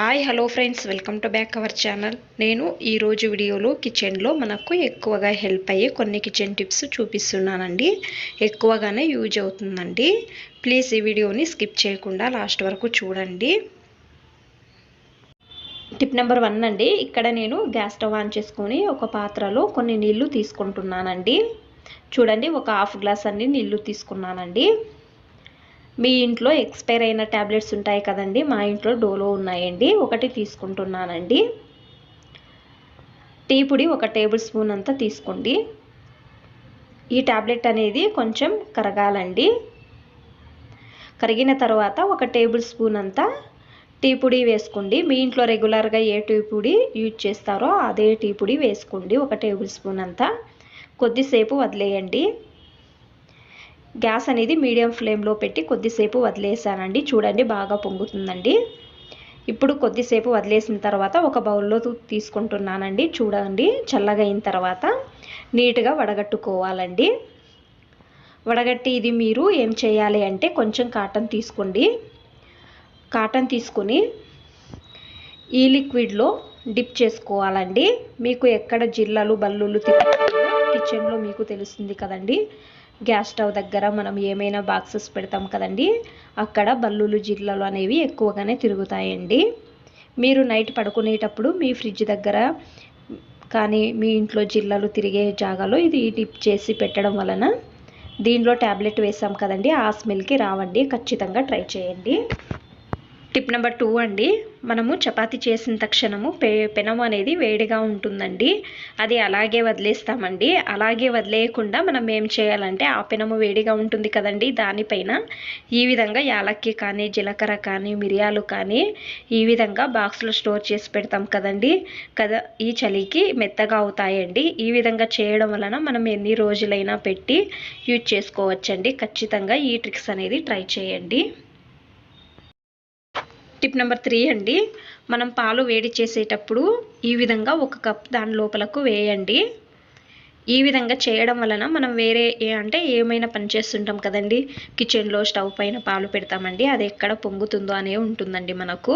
Hi hello friends welcome to back our channel నేను ఈరోజు వీడియోలో కిచెన్లో మనకు ఎక్కువగా హెల్ప్ అయ్యే కొన్ని కిచెన్ టిప్స్ చూపిస్తున్నానండి. ఎక్కువగానే యూజ్ అవుతుందండి. ప్లీజ్ ఈ వీడియోని స్కిప్ చేయకుండా లాస్ట్ వరకు చూడండి. టిప్ నెంబర్ వన్ అండి. ఇక్కడ నేను గ్యాస్ స్టవ్ ఆన్ చేసుకొని ఒక పాత్రలో కొన్ని నీళ్ళు తీసుకుంటున్నానండి. చూడండి ఒక హాఫ్ గ్లాస్ అన్ని నీళ్ళు తీసుకున్నానండి. మీ ఇంట్లో ఎక్స్పైర్ అయిన ట్యాబ్లెట్స్ ఉంటాయి కదండి మా ఇంట్లో డోలో ఉన్నాయండి. ఒకటి తీసుకుంటున్నానండి. టీ పొడి ఒక టేబుల్ స్పూన్ అంతా తీసుకోండి. ఈ ట్యాబ్లెట్ అనేది కొంచెం కరగాలండి. కరిగిన తర్వాత ఒక టేబుల్ స్పూన్ అంతా టీ పొడి వేసుకోండి. మీ ఇంట్లో రెగ్యులర్గా ఏ టీ పొడి యూజ్ చేస్తారో అదే టీ పొడి వేసుకోండి. ఒక టేబుల్ స్పూన్ అంతా. కొద్దిసేపు వదిలేయండి. గ్యాస్ అనేది మీడియం ఫ్లేమ్లో పెట్టి కొద్దిసేపు వదిలేసానండి. చూడండి బాగా పొంగుతుందండి. ఇప్పుడు కొద్దిసేపు వదిలేసిన తర్వాత ఒక బౌల్లో తీసుకుంటున్నానండి. చూడండి చల్లగా అయిన తర్వాత నీట్గా వడగట్టుకోవాలండి. వడగట్టి ఇది మీరు ఏం చేయాలి అంటే కొంచెం కాటన్ తీసుకోండి. కాటన్ తీసుకొని ఈ లిక్విడ్లో డిప్ చేసుకోవాలండి. మీకు ఎక్కడ జిల్లలు బల్లులు కిచెన్లో మీకు తెలుస్తుంది కదండి. గ్యాస్ స్టవ్ దగ్గర మనం ఏమైనా బాక్సెస్ పెడతాం కదండి అక్కడ బల్లులు జిల్లలు అనేవి ఎక్కువగానే తిరుగుతాయండి. మీరు నైట్ పడుకునేటప్పుడు మీ ఫ్రిడ్జ్ దగ్గర కానీ మీ ఇంట్లో జిల్లలు తిరిగే జాగాలో ఇది డిప్ చేసి పెట్టడం వలన దీనిలో ట్యాబ్లెట్ వేసాం కదండి ఆ స్మెల్కి రావండి ఖచ్చితంగా ట్రై చేయండి. టిప్ నెంబర్ టూ అండి. మనము చపాతి చేసిన తక్షణము పె పెనం అనేది వేడిగా ఉంటుందండి. అది అలాగే వదిలేస్తామండి. అలాగే వదిలేయకుండా మనం ఏం చేయాలంటే ఆ పెనము వేడిగా ఉంటుంది కదండి. దానిపైన ఈ విధంగా యాలక్కి కానీ జీలకర్ర కానీ మిరియాలు కానీ ఈ విధంగా బాక్స్లో స్టోర్ చేసి పెడతాం కదండి. కదా ఈ చలికి మెత్తగా అవుతాయండి. ఈ విధంగా చేయడం వలన మనం ఎన్ని రోజులైనా పెట్టి యూజ్ చేసుకోవచ్చండి. ఖచ్చితంగా ఈ ట్రిక్స్ అనేది ట్రై చేయండి. టిప్ నెంబర్ త్రీ అండి. మనం పాలు వేడి చేసేటప్పుడు ఈ విధంగా ఒక కప్ దాని లోపలకు వేయండి. ఈ విధంగా చేయడం వలన మనం వేరే అంటే ఏమైనా పని చేస్తుంటాం కదండి. కిచెన్లో స్టవ్ పైన పాలు పెడతామండి. అది ఎక్కడ పొంగుతుందో అనే ఉంటుందండి మనకు.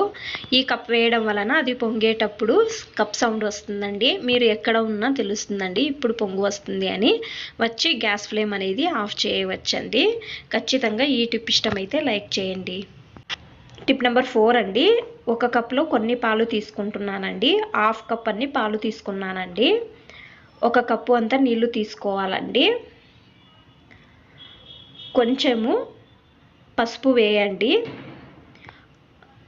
ఈ కప్ వేయడం వలన అది పొంగేటప్పుడు కప్ సౌండ్ వస్తుందండి. మీరు ఎక్కడ ఉన్నా తెలుస్తుందండి. ఇప్పుడు పొంగు వస్తుంది అని. వచ్చి గ్యాస్ ఫ్లేమ్ అనేది ఆఫ్ చేయవచ్చండి. ఖచ్చితంగా ఈ టిప్ ఇష్టమైతే లైక్ చేయండి. టిప్ నెంబర్ ఫోర్ అండి. ఒక కప్లో కొన్ని పాలు తీసుకుంటున్నానండి. హాఫ్ కప్ అన్ని పాలు తీసుకున్నానండి. ఒక కప్పు అంతా నీళ్ళు తీసుకోవాలండి. కొంచెము పసుపు వేయండి.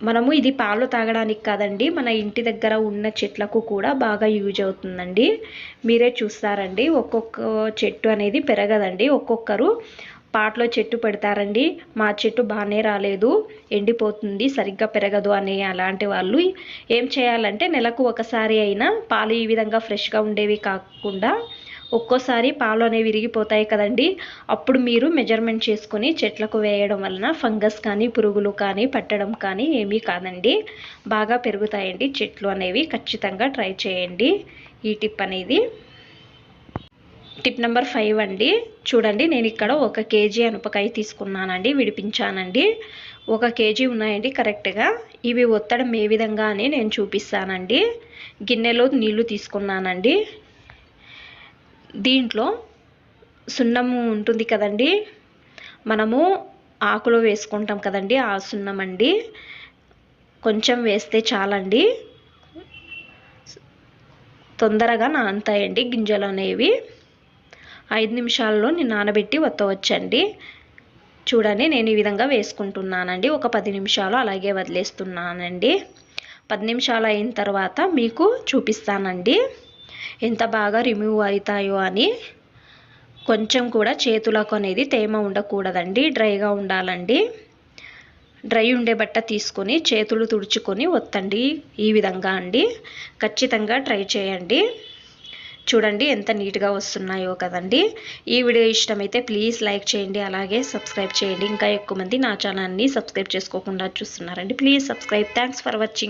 మనము ఇది పాలు తాగడానికి కాదండి. మన ఇంటి దగ్గర ఉన్న చెట్లకు కూడా బాగా యూజ్ అవుతుందండి. మీరే చూస్తారండి. ఒక్కొక్క చెట్టు అనేది పెరగదండి. ఒక్కొక్కరు పాటలో చెట్టు పెడతారండి. మా చెట్టు బాగానే రాలేదు. ఎండిపోతుంది సరిగ్గా పెరగదు అనే అలాంటి వాళ్ళు. ఏం చేయాలంటే నెలకు ఒకసారి అయినా పాలు ఈ విధంగా ఫ్రెష్గా ఉండేవి కాకుండా ఒక్కోసారి పాలు అనేవి విరిగిపోతాయి కదండి. అప్పుడు మీరు మెజర్మెంట్ చేసుకొని చెట్లకు వేయడం వలన ఫంగస్ కానీ పురుగులు కానీ పట్టడం కానీ ఏమీ కాదండి. బాగా పెరుగుతాయండి చెట్లు అనేవి. ఖచ్చితంగా ట్రై చేయండి. ఈ టిప్ అనేది. టిప్ నెంబర్ ఫైవ్ అండి. చూడండి నేను ఇక్కడ ఒక కేజీ అనపకాయ తీసుకున్నానండి విడిపించానండి. ఒక కేజీ ఉన్నాయండి కరెక్ట్గా. ఇవి ఒత్తడం ఏ విధంగా అని నేను చూపిస్తానండి. గిన్నెలో నీళ్ళు తీసుకున్నానండి. దీంట్లో సున్నము ఉంటుంది కదండి మనము ఆకులో వేసుకుంటాం కదండి ఆ సున్నం అండి. కొంచెం వేస్తే చాలండి. తొందరగా నానతాయండి గింజలు అనేవి. ఐదు నిమిషాల్లో నేను నానబెట్టి వత్తవచ్చండి. చూడండి నేను ఈ విధంగా వేసుకుంటున్నానండి. ఒక పది నిమిషాలు అలాగే వదిలేస్తున్నానండి. పది నిమిషాలు అయిన తర్వాత మీకు చూపిస్తానండి. ఎంత బాగా రిమూవ్ అవుతాయో అని. కొంచెం కూడా చేతులకు అనేది తేమ ఉండకూడదండి. డ్రైగా ఉండాలండి. డ్రై ఉండే బట్ట తీసుకొని చేతులు తుడుచుకొని వత్తండి ఈ విధంగా అండి. ఖచ్చితంగా ట్రై చేయండి. చూడండి ఎంత నీట్గా వస్తున్నాయో కదండి. ఈ వీడియో ఇష్టమైతే ప్లీజ్ లైక్ చేయండి అలాగే సబ్స్క్రైబ్ చేయండి. ఇంకా ఎక్కువ మంది నా ఛానల్ని సబ్స్క్రైబ్ చేసుకోకుండా చూస్తున్నారండి. Please subscribe. Thanks for watching.